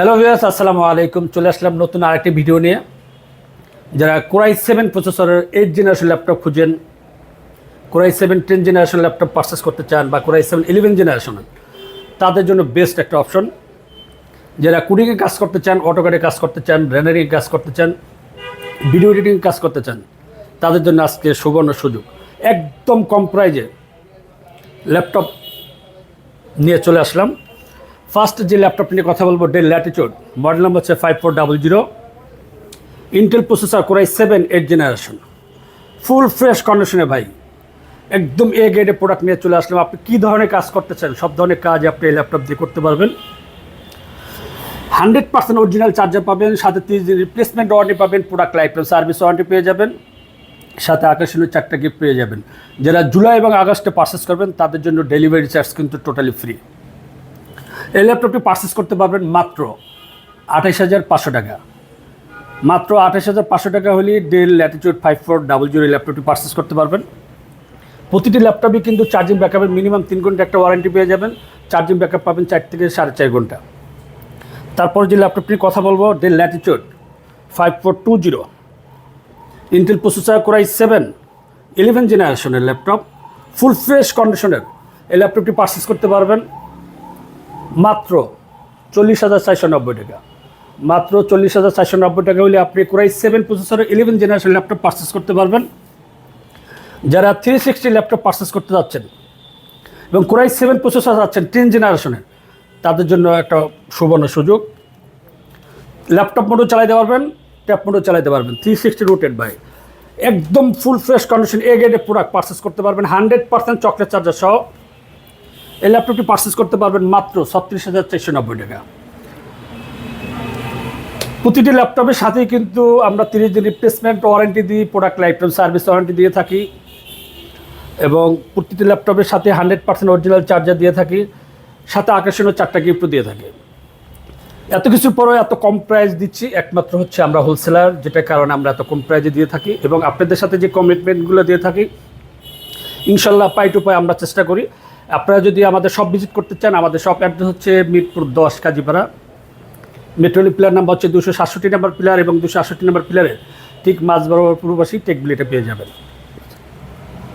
Hello viewers আসসালামু আলাইকুম। চলে আসলাম নতুন আরেকটি ভিডিও নিয়ে। যারা কোরাই সেভেন প্রসেসরের এইট জেনারেশন ল্যাপটপ খুঁজেন core i seven ten generation laptop purchase করতে চান বা কোরাই সেভেন ইলেভেন জেনারেশনের তাদের জন্য বেস্ট একটা অপশন যারা কুডিংয়ে কাজ করতে চান অটোকারে কাজ করতে চান রেনারিংয়ে কাজ করতে চান ভিডিও এডিটিং কাজ করতে চান, তাদের জন্য আজকে সুবর্ণ সুযোগ। একদম কম প্রাইজে ল্যাপটপ নিয়ে চলে আসলাম। ফার্স্ট যে ল্যাপটপ নিয়ে কথা বলব ডেল ল্যাটিচিউড মডেল নাম্বার হচ্ছে five four double zero Intel processor core i seven eight generation full fresh কন্ডিশনে ভাই, একদম এ গ্রেডে প্রোডাক্ট নিয়ে চলে আসলাম। আপনি কী ধরনের কাজ করতে চান, সব ধরনের কাজ আপনি এই ল্যাপটপ দিয়ে করতে পারবেন। হান্ড্রেড পার্সেন্ট অরিজিনাল চার্জার পাবেন, সাথে তিরিশ দিন রিপ্লেসমেন্ট ওয়ারেন্টি পাবেন product life time service warranty পেয়ে যাবেন, সাথে আকর্ষণীয় চারটা গিফট পেয়ে যাবেন। যারা জুলাই এবং আগস্টে পারচেস করবেন, তাদের জন্য ডেলিভারি চার্জ কিন্তু টোটালি ফ্রি এই ল্যাপটপটি পারচেস করতে পারবেন মাত্র আঠাইশ হাজার পাঁচশো টাকা। মাত্র আঠাইশ হাজার পাঁচশো টাকা হলে Dell Latitude five four double zero ল্যাপটপটি পারচেস করতে পারবেন। প্রতিটি ল্যাপটপই কিন্তু চার্জিং ব্যাকআপের মিনিমাম তিন ঘণ্টা একটা ওয়ারেন্টি পেয়ে যাবেন। চার্জিং ব্যাকআপ পাবেন চার থেকে সাড়ে চার ঘণ্টা। তারপর যে ল্যাপটপটি কথা বলব Dell Latitude five four two zero Intel processor core i seven eleven জেনারেশনের ল্যাপটপ ফুল ফ্রেশ কন্ডিশনের এই ল্যাপটপটি পারচেস করতে পারবেন। মাত্র চল্লিশ হাজার চারশো নব্বই টাকা। মাত্র চল্লিশ হাজার চারশো নব্বই টাকা হলে আপনি কোরাই সেভেন প্রসেসরের ইলেভেন জেনারেশন ল্যাপটপ পারচেস করতে পারবেন। যারা থ্রি সিক্সটি ল্যাপটপ পারচেস করতে যাচ্ছেন এবং কোরাই সেভেন প্রসেসর যাচ্ছেন টেন জেনারেশনের তাদের জন্য একটা সুবর্ণ সুযোগ। ল্যাপটপ মোডও চালাইতে পারবেন ট্যাপ মোডও চালাইতে পারবেন থ্রি সিক্সটি রোটেড বাই একদম ফুল ফ্রেশ কন্ডিশন এ গ্রেডের প্রোডাক্ট পারচেস করতে পারবেন হান্ড্রেড পার্সেন্ট চকলেট চার্জার সহ। এই ল্যাপটপটি পারচেস করতে পারবেন মাত্র ছত্রিশ হাজার চারশো নব্বই টাকা। প্রতিটি ল্যাপটপের সাথেই কিন্তু আমরা তিরিশ দিন রিপ্লেসমেন্ট ওয়ারেন্টি দিই product life time service warranty দিয়ে থাকি এবং প্রতিটি ল্যাপটপের সাথে হান্ড্রেড পার্সেন্ট অরিজিনাল চার্জার দিয়ে থাকি, সাথে আকর্ষণীয় চারটা গিফটও দিয়ে থাকি। এত কিছুর পরেও এত কম প্রাইস দিচ্ছি, একমাত্র হচ্ছে আমরা হোলসেলার যেটার কারণে আমরা এত কম প্রাইজে দিয়ে থাকি এবং আপনাদের সাথে যে কমিটমেন্টগুলো দিয়ে থাকি, ইনশাল্লাহ পাই টু পাই আমরা চেষ্টা করি। আপনারা যদি আমাদের সব ভিজিট করতে চান, আমাদের সব অ্যাড্রেস হচ্ছে মিরপুর দশ, কাজীপাড়া। মেট্রোলি প্লেয়ার নাম্বার হচ্ছে দুশো সাতষট্টি নাম্বার প্লেয়ার এবং দুশো আটষট্টি নাম্বার প্লেয়ারের ঠিক মাঝ বরাবর পূর্ববাসী টেকবিলিটা পেয়ে যাবেন।